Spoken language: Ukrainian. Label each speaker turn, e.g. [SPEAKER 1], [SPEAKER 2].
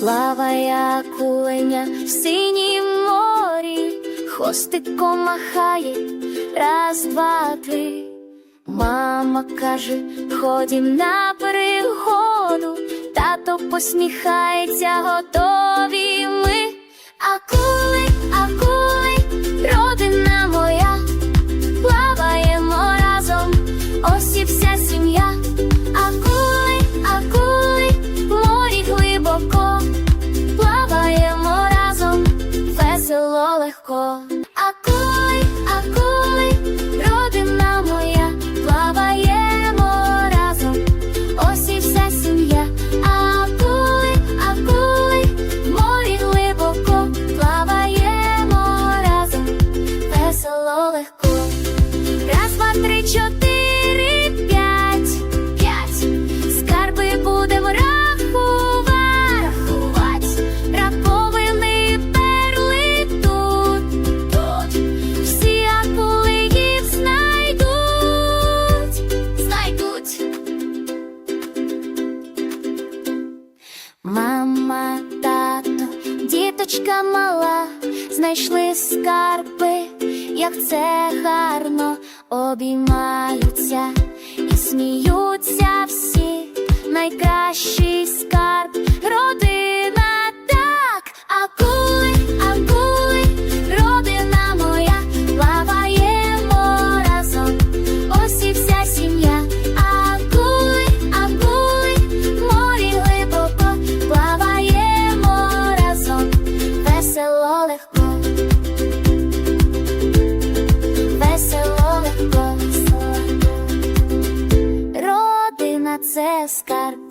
[SPEAKER 1] плаває куленя в синім морі, хвостиком махає, раз, два, три. Мама каже, ходім на пригоду, тато посміхається, готові весело коли, а коли родина моя, плаваємо разом, ось і вся сім'я. Акули, в морі глибоко, плаваємо разом, весело легко. Раз, два, три, чотири, Мама, тато, діточка мала, знайшли скарби, як це гарно обіймаються і сміються всі. Найкращий скарб.